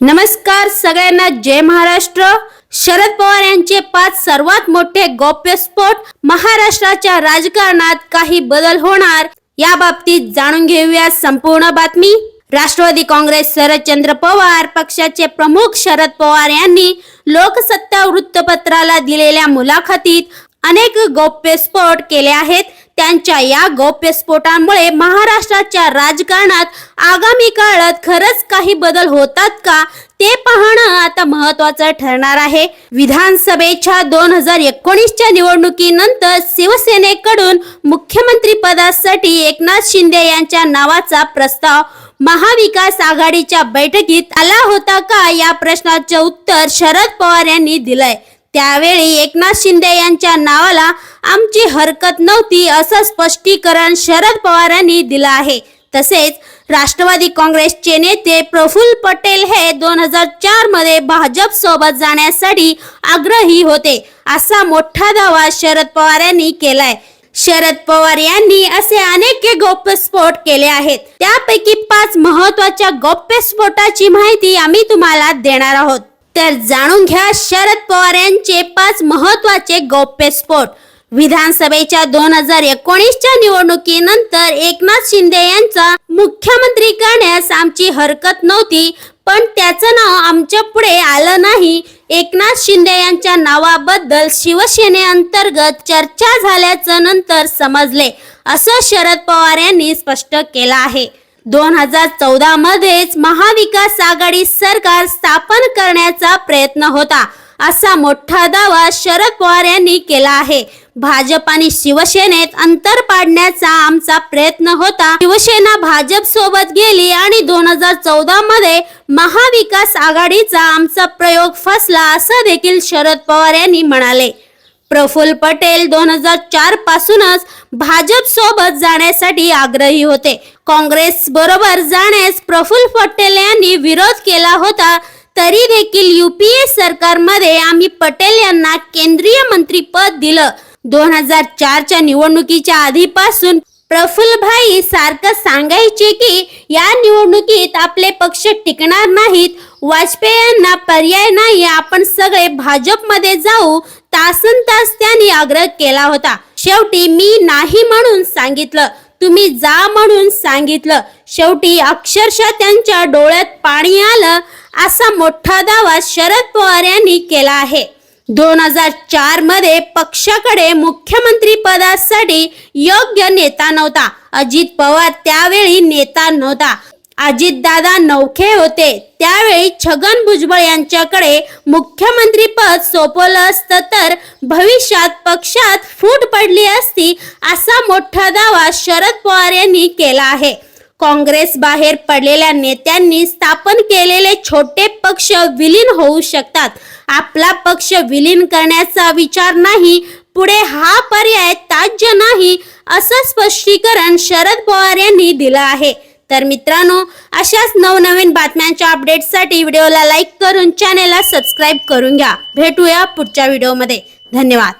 नमस्कार सगळ्यांना जय महाराष्ट्र. शरद पवार यांचे पाच सर्वात मोठे गौप्यस्फोट महाराष्ट्राच्या राजकारणात काही बदल होणार या बाबतीत जाणून घेऊया संपूर्ण बातमी. राष्ट्रवादी काँग्रेस शरदचंद्र पवार पक्षाचे प्रमुख शरद पवार यांनी लोकसत्ता वृत्तपत्राला दिलेल्या मुलाखतीत अनेक गौप्यस्फोट केले आहेत. त्यांच्या या गौप्यस्फोटांमुळे महाराष्ट्राच्या राजकारणात आगामी काळात खरंच काही बदल होतात का ते पाहणं आता महत्वाचं ठरणार आहे. विधानसभेच्या दोन हजार एकोणीसच्या निवडणुकीनंतर शिवसेनेकडून मुख्यमंत्री पदासाठी एकनाथ शिंदे यांच्या नावाचा प्रस्ताव महाविकास आघाडीच्या बैठकीत आला होता का या प्रश्नाचे उत्तर शरद पवार यांनी दिलंय. त्यावेळी एकनाथ शिंदे यांच्या नावाला आमची हरकत नव्हती असं स्पष्टीकरण शरद पवारांनी दिलं आहे. तसेच राष्ट्रवादी काँग्रेसचे नेते प्रफुल्ल पटेल हे दोन हजार चारमध्ये भाजप सोबत जाण्यासाठी आग्रही होते असा मोठा दावा शरद पवार यांनी केलाय. शरद पवार यांनी असे अनेक गौप्यस्फोट केले आहेत. त्यापैकी पाच महत्त्वाच्या गौप्यस्फोटाची माहिती आम्ही तुम्हाला देणार आहोत. तर जाणून घ्या शरद पवार यांचे पाच महत्त्वाचे गौप्यस्फोट विधानसभेच्या दोन हजार एकोणीसच्या निवडणुकीनंतर एकनाथ शिंदे यांचा मुख्यमंत्री करण्यास आमची हरकत नव्हती पण त्याचं नाव आमच्या पुढे आलं नाही. एकनाथ शिंदे यांच्या नावाबद्दल शिवसेनेअंतर्गत चर्चा झाल्याचं नंतर समजले असं शरद पवार यांनी स्पष्ट केलं आहे. दोन हजार चौदा मध्येच महाविकास आघाडी सरकार स्थापन करण्याचा प्रयत्न होता. असा मोठा दावा शरद पवार यांनी केला आहे. भाजप आणि शिवसेनेत अंतर पाडण्याचा आमचा प्रयत्न होता. शिवसेना भाजप सोबत गेली आणि दोन हजार चौदा मध्ये महाविकास आघाडीचा आमचा प्रयोग फसला असं देखील शरद पवार यांनी म्हणाले. प्रफुल्ल पटेल दोन हजार चार पासूनच भाजप सोबत जाण्यासाठी आग्रही होते. काँग्रेस बरोबर जाण्यास प्रफुल्ल पटेल यांनी विरोध केला होता तरी देखील युपीए सरकारमध्ये आम्ही पटेल यांना केंद्रीय मंत्रीपद दिलं. दोन हजार चारच्या निवडणुकीच्या आधीपासून प्रफुल्ल भाई सारखं सांगायचे की या निवडणुकीत आपले पक्ष टिकणार नाहीत वाजपेयींना पर्याय नाही आपण सगळे भाजपमध्ये जाऊ तासन तास त्यांनी आग्रह केला होता. शेवटी मी नाही म्हणून सांगितलं. तुम्ही जा म्हणून सांगितलं. शेवटी अक्षरशः त्यांच्या डोळ्यात पाणी आलं. असा मोठा दावा शरद पवार यांनी केला आहे. दोन हजार चारमध्ये पक्षाकडे मुख्यमंत्री पदासाठी योग्य नेता नव्हता. अजित पवार त्यावेळी नेता नव्हता. अजितदादा नौखे होते. त्यावेळी छगन भुजबळ यांच्याकडे मुख्यमंत्री पद सोपवलं असतं तर भविष्यात पक्षात फूट पडली असती असा मोठा दावा शरद पवार यांनी केला आहे. काँग्रेस बाहेर पडलेल्या नेत्यांनी स्थापन केलेले छोटे पक्ष विलीन होऊ शकतात. आपला पक्ष विलीन करण्याचा विचार नाही पुढे हा पर्याय ताज्य नाही असं स्पष्टीकरण शरद पवार यांनी दिलं आहे. तर मित्रांनो अशाच नवनवीन बातम्यांच्या अपडेटसाठी व्हिडिओला लाईक करून चॅनेलला सबस्क्राईब करून घ्या. भेटूया पुढच्या व्हिडिओमध्ये धन्यवाद.